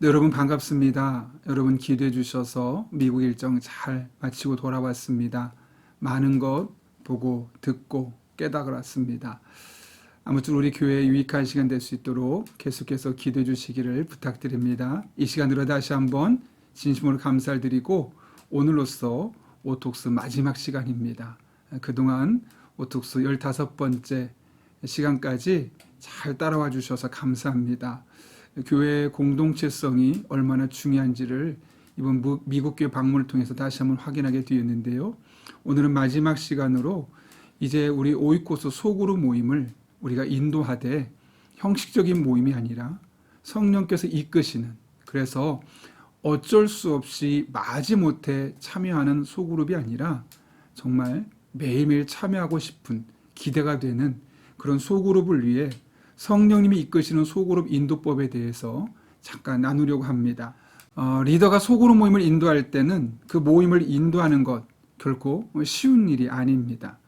네, 여러분 반갑습니다. 여러분 기도해 주셔서 미국 일정 잘 마치고 돌아왔습니다. 많은 것 보고 듣고 깨달았습니다. 아무튼 우리 교회에 유익한 시간 될 수 있도록 계속해서 기도해 주시기를 부탁드립니다. 이 시간으로 다시 한번 진심으로 감사를 드리고 오늘로써 오톡스 마지막 시간입니다. 그동안 오톡스 15번째 시간까지 잘 따라와 주셔서 감사합니다. 교회의 공동체성이 얼마나 중요한지를 이번 무- 미국 교회 방문을 통해서 다시 한번 확인하게 되었는데요. 오늘은 마지막 시간으로 이제 우리 오이코스 소그룹 모임을 우리가 인도하되 형식적인 모임이 아니라 성령께서 이끄시는 그래서 어쩔 수 없이 마지못해 참여하는 소그룹이 아니라 정말 매일매일 참여하고 싶은 기대가 되는 그런 소그룹을 위해 성령님이 이끄시는 소그룹 인도법에 대해서 잠깐 나누려고 합니다. 어, 리더가 소그룹 모임을 인도할 때는 그 모임을 인도하는 것 결코 쉬운 일이 아닙니다.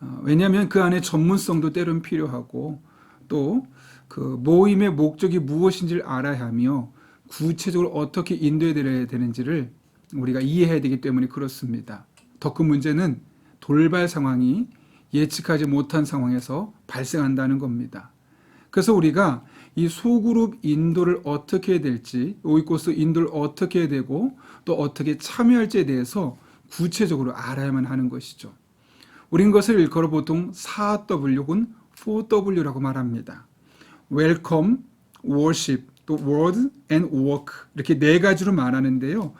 어, 왜냐하면 그 안에 전문성도 때론 필요하고 또 그 모임의 목적이 무엇인지를 알아야 하며 구체적으로 어떻게 인도해드려야 되는지를 우리가 이해해야 되기 때문에 그렇습니다. 더 큰 문제는 돌발 상황이 예측하지 못한 상황에서 발생한다는 겁니다. 그래서 우리가 이 소그룹 인도를 어떻게 해야 될지, 오이코스 인도를 어떻게 해야 되고 또 어떻게 참여할지에 대해서 구체적으로 알아야만 하는 것이죠. 우린 것을 일컬어 보통 4W 혹은 4W라고 말합니다. Welcome, Worship, 또 Word and Work 이렇게 네 가지로 말하는데요.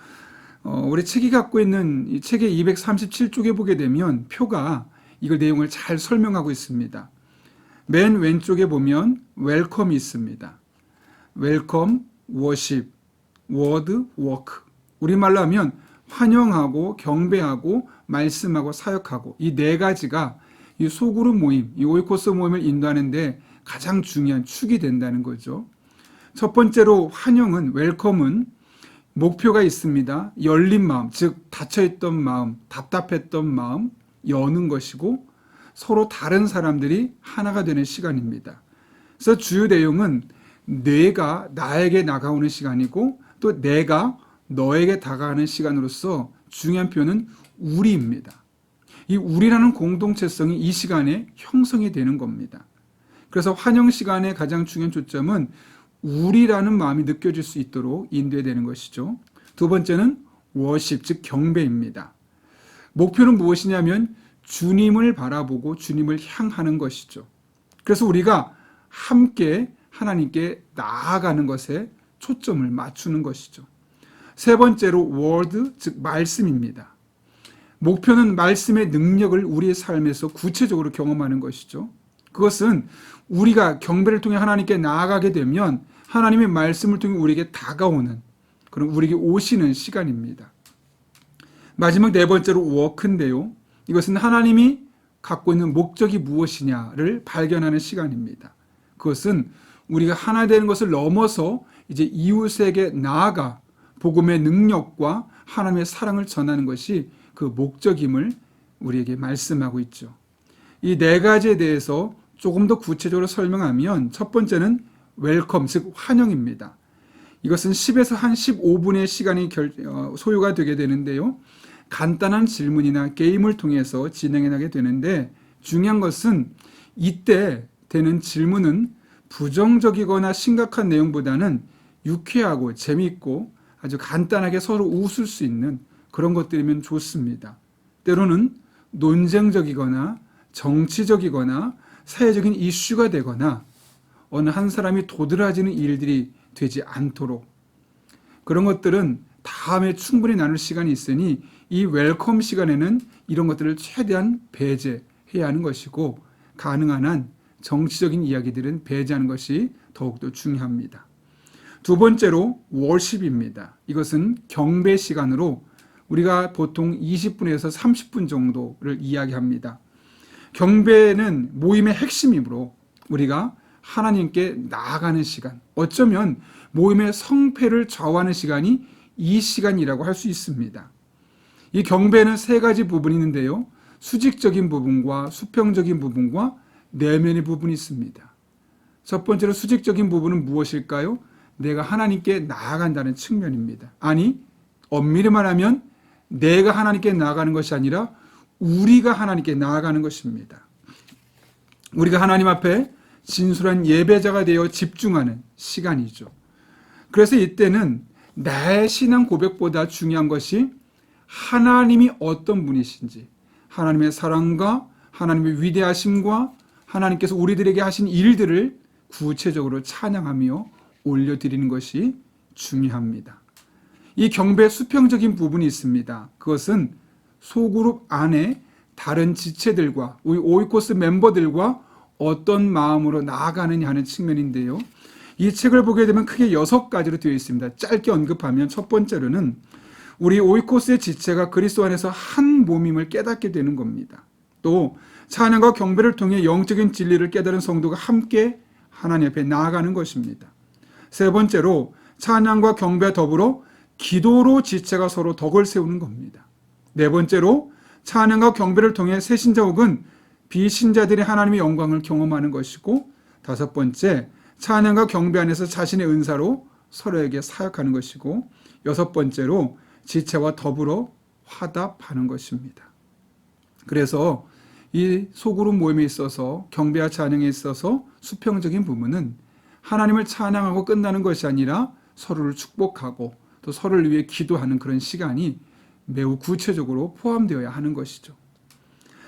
어, 우리 책이 갖고 있는 이 책의 237쪽에 보게 되면 표가 이걸 내용을 잘 설명하고 있습니다. 맨 왼쪽에 보면 웰컴이 있습니다. 웰컴, 워십, 워드, 워크. 우리말로 하면 환영하고 경배하고 말씀하고 사역하고 이 네 가지가 이 소그룹 모임, 이 오이코스 모임을 인도하는데 가장 중요한 축이 된다는 거죠. 첫 번째로 환영은 웰컴은 목표가 있습니다. 열린 마음, 즉 닫혀있던 마음, 답답했던 마음 여는 것이고 서로 다른 사람들이 하나가 되는 시간입니다. 그래서 주요 내용은 내가 나에게 나가오는 시간이고 또 내가 너에게 다가가는 시간으로서 중요한 표현은 우리입니다. 이 우리라는 공동체성이 이 시간에 형성이 되는 겁니다. 그래서 환영 시간의 가장 중요한 초점은 우리라는 마음이 느껴질 수 있도록 인도해야 되는 것이죠. 두 번째는 워십, 즉 경배입니다. 목표는 무엇이냐면 주님을 바라보고 주님을 향하는 것이죠. 그래서 우리가 함께 하나님께 나아가는 것에 초점을 맞추는 것이죠. 세 번째로 word, 즉 말씀입니다. 목표는 말씀의 능력을 우리의 삶에서 구체적으로 경험하는 것이죠. 그것은 우리가 경배를 통해 하나님께 나아가게 되면 하나님의 말씀을 통해 우리에게 다가오는 그런 우리에게 오시는 시간입니다. 마지막 네 번째로 워크인데요. 이것은 하나님이 갖고 있는 목적이 무엇이냐를 발견하는 시간입니다. 그것은 우리가 하나 되는 것을 넘어서 이제 이웃에게 나아가 복음의 능력과 하나님의 사랑을 전하는 것이 그 목적임을 우리에게 말씀하고 있죠. 이 네 가지에 대해서 조금 더 구체적으로 설명하면 첫 번째는 웰컴, 즉 환영입니다. 이것은 10에서 한 15분의 시간이 결, 어, 소요가 되게 되는데요. 간단한 질문이나 게임을 통해서 진행해 나게 되는데 중요한 것은 이때 되는 질문은 부정적이거나 심각한 내용보다는 유쾌하고 재미있고 아주 간단하게 서로 웃을 수 있는 그런 것들이면 좋습니다. 때로는 논쟁적이거나 정치적이거나 사회적인 이슈가 되거나 어느 한 사람이 도드라지는 일들이 되지 않도록 그런 것들은 다음에 충분히 나눌 시간이 있으니 이 웰컴 시간에는 이런 것들을 최대한 배제해야 하는 것이고 가능한 한 정치적인 이야기들은 배제하는 것이 더욱더 중요합니다. 두 번째로 월십입니다. 이것은 경배 시간으로 우리가 보통 20분에서 30분 정도를 이야기합니다. 경배는 모임의 핵심이므로 우리가 하나님께 나아가는 시간, 어쩌면 모임의 성패를 좌우하는 시간이 이 시간이라고 할 수 있습니다. 이 경배는 세 가지 부분이 있는데요. 수직적인 부분과 수평적인 부분과 내면의 부분이 있습니다. 첫 번째로 수직적인 부분은 무엇일까요? 내가 하나님께 나아간다는 측면입니다. 아니, 엄밀히 말하면 내가 하나님께 나아가는 것이 아니라 우리가 하나님께 나아가는 것입니다. 우리가 하나님 앞에 진솔한 예배자가 되어 집중하는 시간이죠. 그래서 이때는 나의 신앙 고백보다 중요한 것이 하나님이 어떤 분이신지, 하나님의 사랑과 하나님의 위대하심과 하나님께서 우리들에게 하신 일들을 구체적으로 찬양하며 올려드리는 것이 중요합니다. 이 경배 수평적인 부분이 있습니다. 그것은 소그룹 안에 다른 지체들과 우리 오이코스 멤버들과 어떤 마음으로 나아가느냐 하는 측면인데요. 이 책을 보게 되면 크게 여섯 가지로 되어 있습니다. 짧게 언급하면 첫 번째로는 우리 오이코스의 지체가 그리스도 안에서 한 몸임을 깨닫게 되는 겁니다. 또 찬양과 경배를 통해 영적인 진리를 깨달은 성도가 함께 하나님 앞에 나아가는 것입니다. 세 번째로 찬양과 경배 더불어 기도로 지체가 서로 덕을 세우는 겁니다. 네 번째로 찬양과 경배를 통해 새 신자 혹은 비신자들이 하나님의 영광을 경험하는 것이고 다섯 번째 찬양과 경배 안에서 자신의 은사로 서로에게 사역하는 것이고 여섯 번째로 지체와 더불어 화답하는 것입니다. 그래서 이 소그룹 모임에 있어서 경배와 찬양에 있어서 수평적인 부분은 하나님을 찬양하고 끝나는 것이 아니라 서로를 축복하고 또 서로를 위해 기도하는 그런 시간이 매우 구체적으로 포함되어야 하는 것이죠.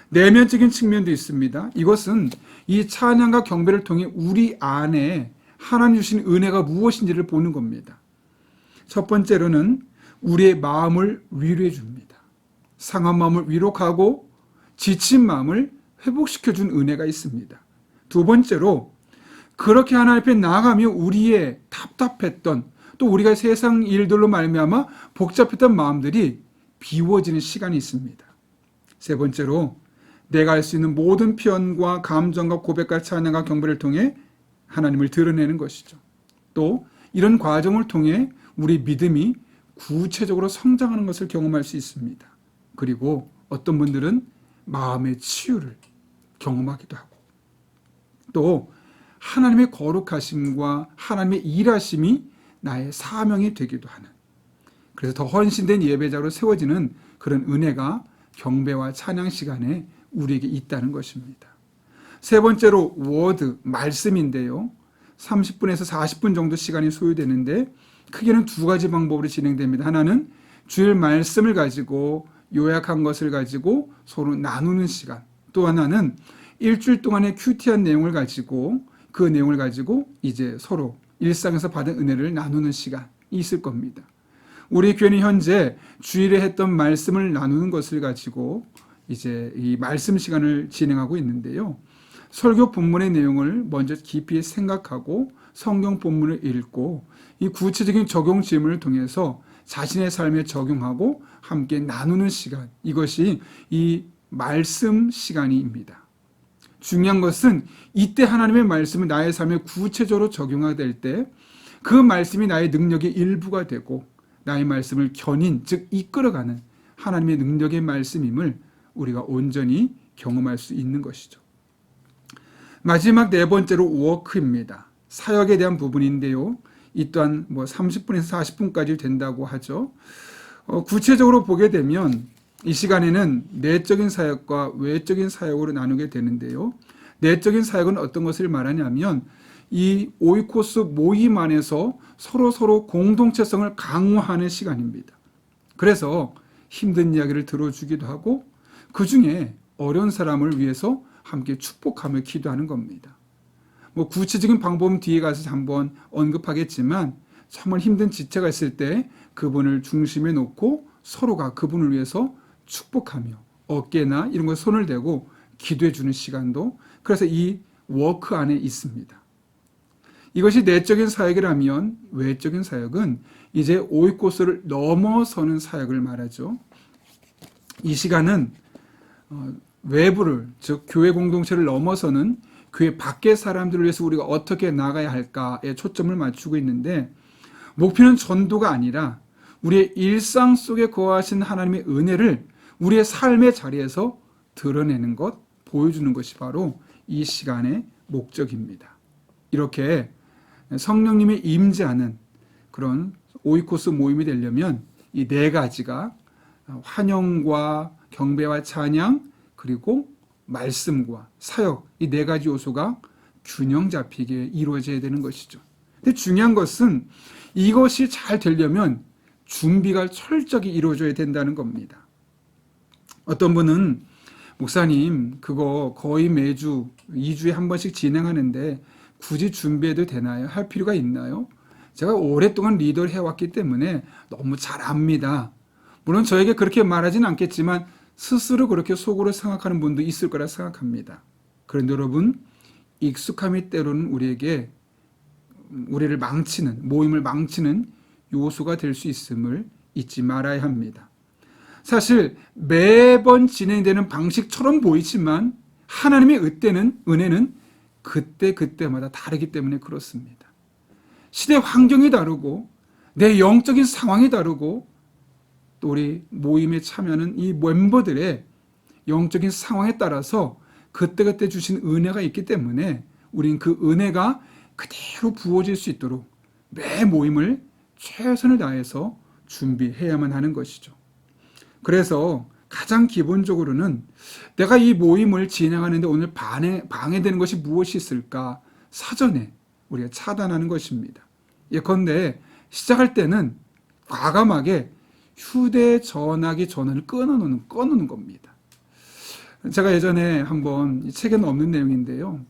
내면적인 측면도 있습니다. 이것은 이 찬양과 경배를 통해 우리 안에 하나님 주신 은혜가 무엇인지를 보는 겁니다. 첫 번째로는 우리의 마음을 위로해 줍니다. 상한 마음을 위로하고 지친 마음을 회복시켜 준 은혜가 있습니다. 두 번째로 그렇게 하나님 앞에 나아가며 우리의 답답했던 또 우리가 세상 일들로 말미암아 복잡했던 마음들이 비워지는 시간이 있습니다. 세 번째로 내가 할 수 있는 모든 표현과 감정과 고백과 찬양과 경배를 통해 하나님을 드러내는 것이죠. 또 이런 과정을 통해 우리 믿음이 구체적으로 성장하는 것을 경험할 수 있습니다. 그리고 어떤 분들은 마음의 치유를 경험하기도 하고 또 하나님의 거룩하심과 하나님의 일하심이 나의 사명이 되기도 하는 그래서 더 헌신된 예배자로 세워지는 그런 은혜가 경배와 찬양 시간에 우리에게 있다는 것입니다. 세 번째로 워드 말씀인데요. 30분에서 40분 정도 시간이 소요되는데 크게는 두 가지 방법으로 진행됩니다. 하나는 주일 말씀을 가지고 요약한 것을 가지고 서로 나누는 시간. 또 하나는 일주일 동안의 큐티한 내용을 가지고 그 내용을 가지고 이제 서로 일상에서 받은 은혜를 나누는 시간이 있을 겁니다. 우리 교회는 현재 주일에 했던 말씀을 나누는 것을 가지고 이제 이 말씀 시간을 진행하고 있는데요. 설교 본문의 내용을 먼저 깊이 생각하고 성경 본문을 읽고 이 구체적인 적용 질문을 통해서 자신의 삶에 적용하고 함께 나누는 시간 이것이 이 말씀 시간입니다. 중요한 것은 이때 하나님의 말씀을 나의 삶에 구체적으로 적용하게 될때 그 말씀이 나의 능력의 일부가 되고 나의 말씀을 견인 즉 이끌어가는 하나님의 능력의 말씀임을 우리가 온전히 경험할 수 있는 것이죠. 마지막 네 번째로 워크입니다. 사역에 대한 부분인데요. 이 또한 뭐 30분에서 40분까지 된다고 하죠. 어, 구체적으로 보게 되면 이 시간에는 내적인 사역과 외적인 사역으로 나누게 되는데요. 내적인 사역은 어떤 것을 말하냐면 이 오이코스 모임 안에서 서로 서로 공동체성을 강화하는 시간입니다. 그래서 힘든 이야기를 들어주기도 하고 그 중에 어려운 사람을 위해서 함께 축복하며 기도하는 겁니다. 뭐 구체적인 방법은 뒤에 가서 한번 언급하겠지만 정말 힘든 지체가 있을 때 그분을 중심에 놓고 서로가 그분을 위해서 축복하며 어깨나 이런 걸 손을 대고 기도해 주는 시간도 그래서 이 워크 안에 있습니다. 이것이 내적인 사역이라면 외적인 사역은 이제 오이코스를 넘어서는 사역을 말하죠. 이 시간은 어, 외부를 즉 교회 공동체를 넘어서는 교회 밖의 사람들을 위해서 우리가 어떻게 나가야 할까에 초점을 맞추고 있는데 목표는 전도가 아니라 우리의 일상 속에 거하신 하나님의 은혜를 우리의 삶의 자리에서 드러내는 것, 보여주는 것이 바로 이 시간의 목적입니다. 이렇게 성령님의 임재하는 그런 오이코스 모임이 되려면 이 네 가지가 환영과 경배와 찬양 그리고 말씀과 사역 이 네 가지 요소가 균형 잡히게 이루어져야 되는 것이죠. 근데 중요한 것은 이것이 잘 되려면 준비가 철저히 이루어져야 된다는 겁니다. 어떤 분은 목사님 그거 거의 매주 2주에 한 번씩 진행하는데 굳이 준비해도 되나요? 할 필요가 있나요? 제가 오랫동안 리더를 해왔기 때문에 너무 잘 압니다. 물론 저에게 그렇게 말하진 않겠지만 스스로 그렇게 속으로 생각하는 분도 있을 거라 생각합니다. 그런데 여러분 익숙함이 때로는 우리에게 우리를 망치는 모임을 망치는 요소가 될 수 있음을 잊지 말아야 합니다. 사실 매번 진행되는 방식처럼 보이지만 하나님의 의때는 은혜는 그때 그때마다 다르기 때문에 그렇습니다. 시대 환경이 다르고 내 영적인 상황이 다르고 또 우리 모임에 참여하는 이 멤버들의 영적인 상황에 따라서 그때그때 주신 은혜가 있기 때문에 우린 그 은혜가 그대로 부어질 수 있도록 매 모임을 최선을 다해서 준비해야만 하는 것이죠. 그래서 가장 기본적으로는 내가 이 모임을 진행하는데 오늘 방해, 방해되는 것이 무엇이 있을까 사전에 우리가 차단하는 것입니다. 예컨대 시작할 때는 과감하게 휴대전화기 전원을 끊어놓는, 꺼놓는 겁니다. 제가 예전에 한번 책에는 없는 내용인데요.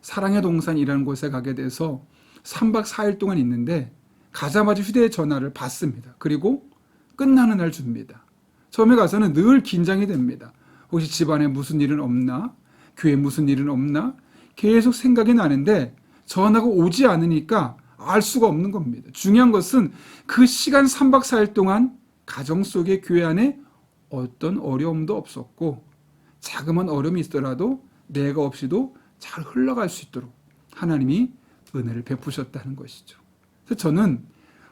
사랑의 동산이라는 곳에 가게 돼서 3박 4일 동안 있는데 가자마자 휴대전화를 받습니다. 그리고 끝나는 날 줍니다. 처음에 가서는 늘 긴장이 됩니다. 혹시 집안에 무슨 일은 없나? 교회에 무슨 일은 없나? 계속 생각이 나는데 전화가 오지 않으니까 알 수가 없는 겁니다. 중요한 것은 그 시간 3박 4일 동안 가정 속의 교회 안에 어떤 어려움도 없었고 자그마한 어려움이 있더라도 내가 없이도 잘 흘러갈 수 있도록 하나님이 은혜를 베푸셨다는 것이죠. 그래서 저는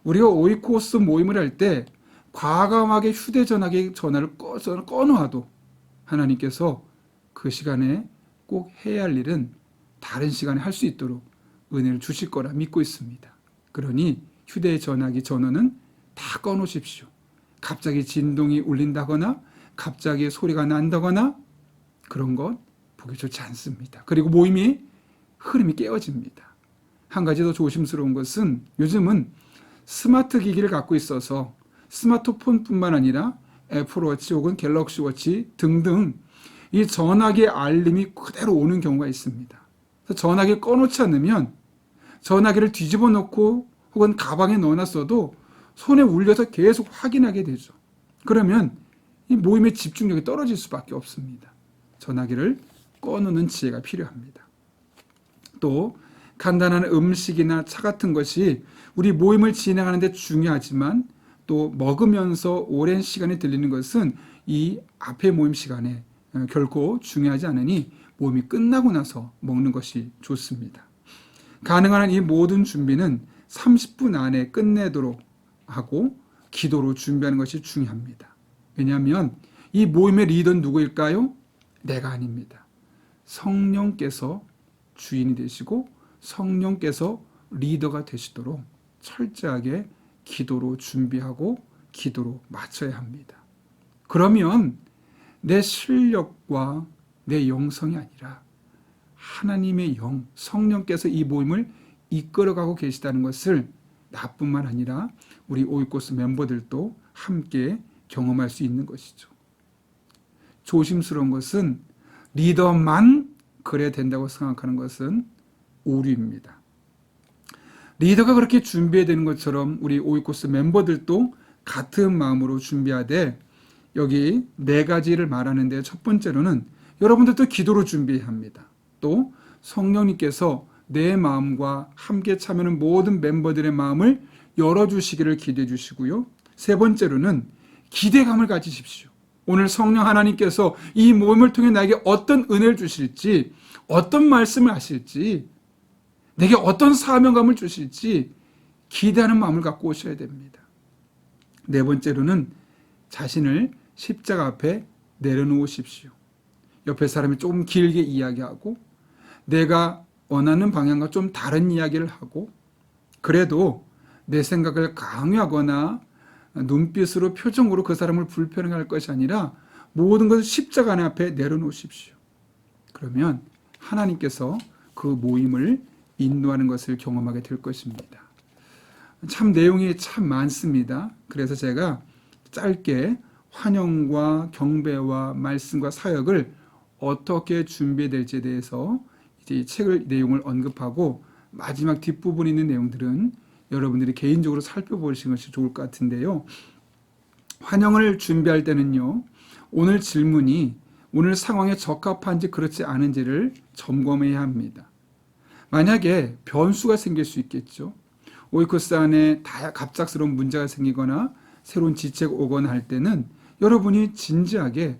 우리가 오이코스 모임을 할 때 과감하게 휴대전화기 전화를 꺼, 꺼놓아도 하나님께서 그 시간에 꼭 해야 할 일은 다른 시간에 할 수 있도록 은혜를 주실 거라 믿고 있습니다. 그러니 휴대전화기 전원은 다 꺼놓으십시오. 갑자기 진동이 울린다거나 갑자기 소리가 난다거나 그런 것 보기 좋지 않습니다. 그리고 모임이 흐름이 깨어집니다. 한 가지 더 조심스러운 것은 요즘은 스마트 기기를 갖고 있어서 스마트폰뿐만 아니라 애플워치 혹은 갤럭시워치 등등 이 전화기 알림이 그대로 오는 경우가 있습니다. 전화기를 꺼놓지 않으면 전화기를 뒤집어 놓고 혹은 가방에 넣어놨어도 손에 울려서 계속 확인하게 되죠. 그러면 이 모임의 집중력이 떨어질 수밖에 없습니다. 전화기를 꺼놓는 지혜가 필요합니다. 또 간단한 음식이나 차 같은 것이 우리 모임을 진행하는데 중요하지만 또 먹으면서 오랜 시간이 들리는 것은 이 앞에 모임 시간에 어, 결코 중요하지 않으니 모임이 끝나고 나서 먹는 것이 좋습니다. 가능한 이 모든 준비는 30분 안에 끝내도록 하고 기도로 준비하는 것이 중요합니다. 왜냐하면 이 모임의 리더는 누구일까요? 내가 아닙니다. 성령께서 주인이 되시고 성령께서 리더가 되시도록 철저하게 기도로 준비하고 기도로 맞춰야 합니다. 그러면 내 실력과 내 영성이 아니라 하나님의 영, 성령께서 이 모임을 이끌어가고 계시다는 것을 나뿐만 아니라 우리 오이코스 멤버들도 함께 경험할 수 있는 것이죠. 조심스러운 것은 리더만 그래야 된다고 생각하는 것은 오류입니다. 리더가 그렇게 준비해야 되는 것처럼 우리 오이코스 멤버들도 같은 마음으로 준비하되 여기 네 가지를 말하는데 첫 번째로는 여러분들도 기도로 준비해야 합니다. 또 성령님께서 내 마음과 함께 참여하는 모든 멤버들의 마음을 열어주시기를 기대해 주시고요. 세 번째로는 기대감을 가지십시오. 오늘 성령 하나님께서 이 모임을 통해 나에게 어떤 은혜를 주실지, 어떤 말씀을 하실지, 내게 어떤 사명감을 주실지 기대하는 마음을 갖고 오셔야 됩니다. 네 번째로는 자신을 십자가 앞에 내려놓으십시오. 옆에 사람이 조금 길게 이야기하고 내가 원하는 방향과 좀 다른 이야기를 하고 그래도 내 생각을 강요하거나 눈빛으로 표정으로 그 사람을 불편하게 할 것이 아니라 모든 것을 십자가 앞에 내려놓으십시오. 그러면 하나님께서 그 모임을 인도하는 것을 경험하게 될 것입니다. 참 내용이 참 많습니다. 그래서 제가 짧게 환영과 경배와 말씀과 사역을 어떻게 준비해야 될지에 대해서 이 책을 내용을 언급하고 마지막 뒷부분에 있는 내용들은 여러분들이 개인적으로 살펴보시는 것이 좋을 것 같은데요. 환영을 준비할 때는요. 오늘 질문이 오늘 상황에 적합한지 그렇지 않은지를 점검해야 합니다. 만약에 변수가 생길 수 있겠죠. 오이코스 안에 다 갑작스러운 문제가 생기거나 새로운 지체가 오거나 할 때는 여러분이 진지하게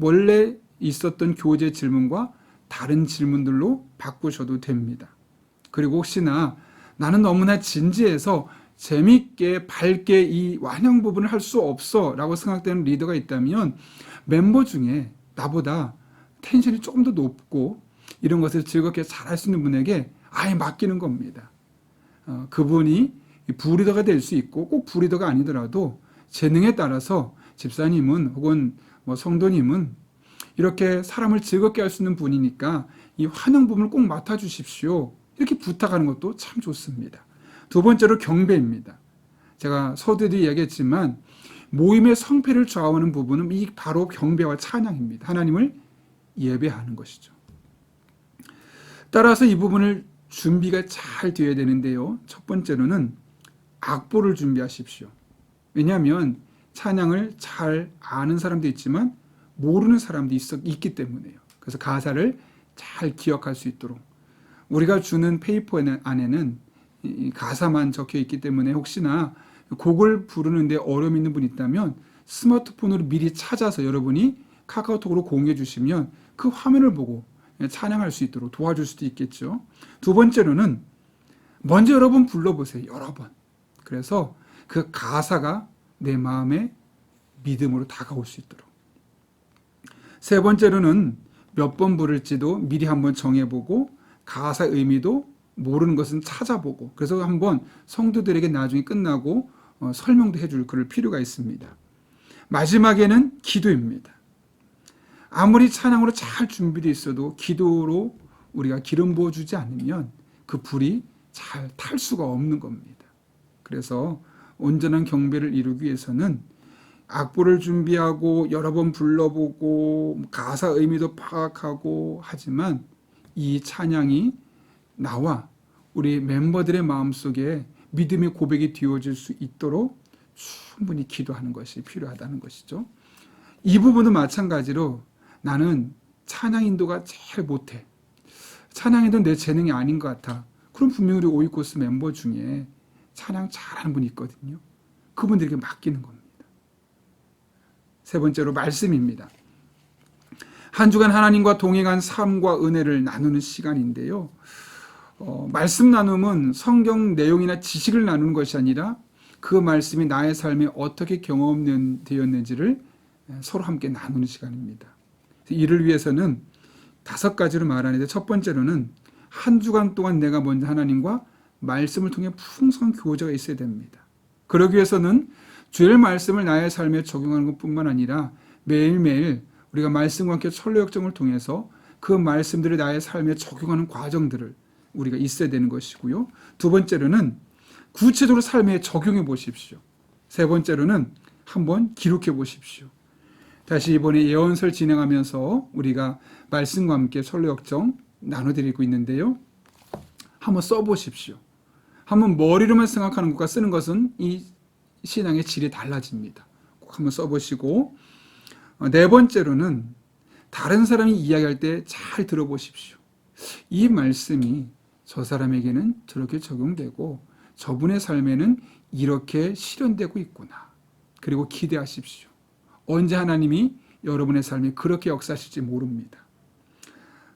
원래 있었던 교재 질문과 다른 질문들로 바꾸셔도 됩니다. 그리고 혹시나 나는 너무나 진지해서 재밌게 밝게 이 완영 부분을 할 수 없어 라고 생각되는 리더가 있다면 멤버 중에 나보다 텐션이 조금 더 높고 이런 것을 즐겁게 잘 할 수 있는 분에게 아예 맡기는 겁니다. 어, 그분이 부리더가 될 수 있고 꼭 부리더가 아니더라도 재능에 따라서 집사님은 혹은 뭐 성도님은 이렇게 사람을 즐겁게 할 수 있는 분이니까 이 환영 부분을 꼭 맡아주십시오. 이렇게 부탁하는 것도 참 좋습니다. 두 번째로 경배입니다. 제가 서두에도 이야기했지만 모임의 성패를 좌우하는 부분은 이 바로 경배와 찬양입니다. 하나님을 예배하는 것이죠. 따라서 이 부분을 준비가 잘 되어야 되는데요. 첫 번째로는 악보를 준비하십시오. 왜냐하면 찬양을 잘 아는 사람도 있지만 모르는 사람도 있, 있기 때문에요. 그래서 가사를 잘 기억할 수 있도록 우리가 주는 페이퍼 안에는 가사만 적혀 있기 때문에 혹시나 곡을 부르는데 어려움 있는 분 있다면 스마트폰으로 미리 찾아서 여러분이 카카오톡으로 공유해 주시면 그 화면을 보고 찬양할 수 있도록 도와줄 수도 있겠죠. 두 번째로는 먼저 여러분 불러보세요. 여러 번. 그래서 그 가사가 내 마음에 믿음으로 다가올 수 있도록. 세 번째로는 몇 번 부를지도 미리 한번 정해보고 가사 의미도 모르는 것은 찾아보고 그래서 한번 성도들에게 나중에 끝나고 어, 설명도 해줄 그럴 필요가 있습니다. 마지막에는 기도입니다. 아무리 찬양으로 잘 준비되어 있어도 기도로 우리가 기름 부어주지 않으면 그 불이 잘 탈 수가 없는 겁니다. 그래서 온전한 경배를 이루기 위해서는 악보를 준비하고 여러 번 불러보고 가사 의미도 파악하고 하지만 이 찬양이 나와 우리 멤버들의 마음속에 믿음의 고백이 되어질 수 있도록 충분히 기도하는 것이 필요하다는 것이죠. 이 부분도 마찬가지로 나는 찬양 인도가 제일 못해. 찬양 인도 내 재능이 아닌 것 같아. 그럼 분명히 우리 오이코스 멤버 중에 찬양 잘하는 분이 있거든요. 그분들에게 맡기는 겁니다. 세 번째로 말씀입니다. 한 주간 하나님과 동행한 삶과 은혜를 나누는 시간인데요. 어, 말씀 나눔은 성경 내용이나 지식을 나누는 것이 아니라 그 말씀이 나의 삶에 어떻게 경험되었는지를 서로 함께 나누는 시간입니다. 이를 위해서는 다섯 가지로 말하는데 첫 번째로는 한 주간 동안 내가 먼저 하나님과 말씀을 통해 풍성한 교제가 있어야 됩니다. 그러기 위해서는 주의 말씀을 나의 삶에 적용하는 것뿐만 아니라 매일매일 우리가 말씀과 함께 철로 역정을 통해서 그 말씀들을 나의 삶에 적용하는 과정들을 우리가 있어야 되는 것이고요. 두 번째로는 구체적으로 삶에 적용해 보십시오. 세 번째로는 한번 기록해 보십시오. 다시 이번에 예언설 진행하면서 우리가 말씀과 함께 철로 역정 나눠드리고 있는데요. 한번 써보십시오. 한번 머리로만 생각하는 것과 쓰는 것은 이 신앙의 질이 달라집니다. 꼭 한번 써보시고 어, 네 번째로는 다른 사람이 이야기할 때 잘 들어보십시오. 이 말씀이 저 사람에게는 저렇게 적용되고 저분의 삶에는 이렇게 실현되고 있구나. 그리고 기대하십시오. 언제 하나님이 여러분의 삶에 그렇게 역사하실지 모릅니다.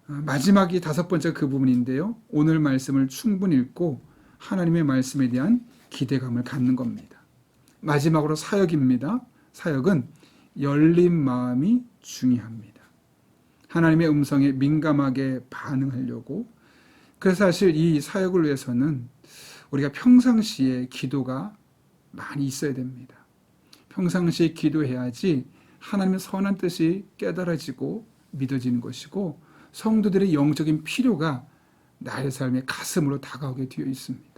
어, 마지막이 다섯 번째 그 부분인데요. 오늘 말씀을 충분히 읽고 하나님의 말씀에 대한 기대감을 갖는 겁니다. 마지막으로 사역입니다. 사역은 열린 마음이 중요합니다. 하나님의 음성에 민감하게 반응하려고 그래서 사실 이 사역을 위해서는 우리가 평상시에 기도가 많이 있어야 됩니다. 평상시에 기도해야지 하나님의 선한 뜻이 깨달아지고 믿어지는 것이고 성도들의 영적인 필요가 나의 삶의 가슴으로 다가오게 되어 있습니다.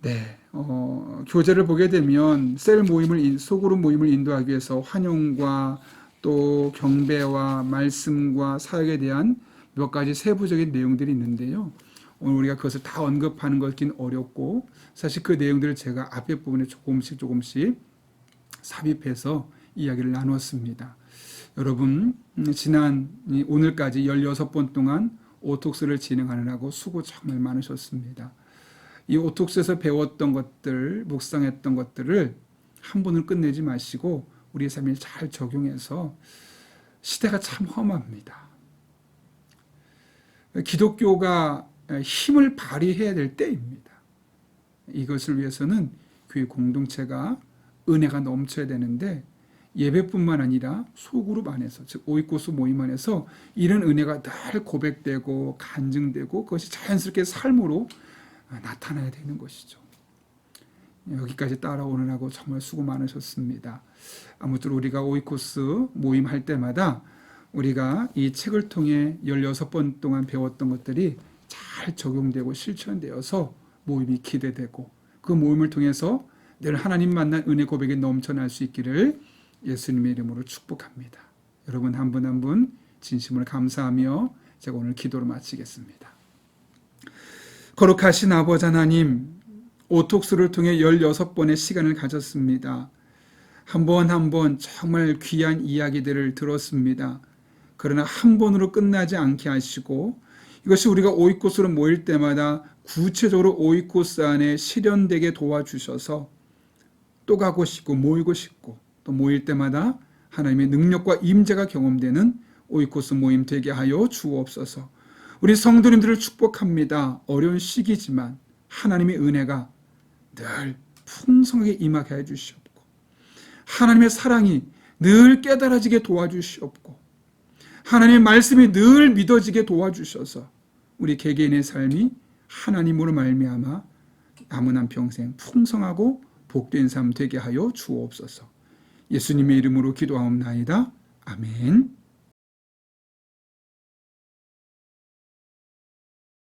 네, 어, 교재를 보게 되면 셀 모임을 인- 소그룹 모임을 인도하기 위해서 환영과 또 경배와 말씀과 사역에 대한 몇 가지 세부적인 내용들이 있는데요. 오늘 우리가 그것을 다 언급하는 것긴 어렵고 사실 그 내용들을 제가 앞에 부분에 조금씩 조금씩 삽입해서 이야기를 나누었습니다. 여러분 음, 지난 이 오늘까지 16번 동안 오톡스를 진행하느라고 수고 정말 많으셨습니다. 이 오톡스에서 배웠던 것들, 묵상했던 것들을 한 번을 끝내지 마시고 우리의 삶에 잘 적용해서 시대가 참 험합니다. 기독교가 힘을 발휘해야 될 때입니다. 이것을 위해서는 교회 공동체가 은혜가 넘쳐야 되는데 예배뿐만 아니라 소그룹 안에서 즉 오이코스 모임 안에서 이런 은혜가 늘 고백되고 간증되고 그것이 자연스럽게 삶으로 나타나야 되는 것이죠. 여기까지 따라오느라고 정말 수고 많으셨습니다. 아무튼 우리가 오이코스 모임 할 때마다 우리가 이 책을 통해 16번 동안 배웠던 것들이 잘 적용되고 실천되어서 모임이 기대되고 그 모임을 통해서 늘 하나님 만난 은혜 고백이 넘쳐날 수 있기를 예수님의 이름으로 축복합니다. 여러분 한 분 한 분 진심으로 감사하며 제가 오늘 기도를 마치겠습니다. 거룩하신 아버지 하나님, 오톡스를 통해 16번의 시간을 가졌습니다. 한 번 한 번 정말 귀한 이야기들을 들었습니다. 그러나 한 번으로 끝나지 않게 하시고 이것이 우리가 오이코스로 모일 때마다 구체적으로 오이코스 안에 실현되게 도와주셔서 또 가고 싶고 모이고 싶고 또 모일 때마다 하나님의 능력과 임재가 경험되는 오이코스 모임 되게 하여 주옵소서. 우리 성도님들을 축복합니다. 어려운 시기지만 하나님의 은혜가 늘 풍성하게 임하게 해 주시옵고 하나님의 사랑이 늘 깨달아지게 도와주시옵고 하나님의 말씀이 늘 믿어지게 도와주셔서 우리 개개인의 삶이 하나님으로 말미암아 남은 한 평생 풍성하고 복된 삶 되게 하여 주옵소서. 예수님의 이름으로 기도하옵나이다. 아멘.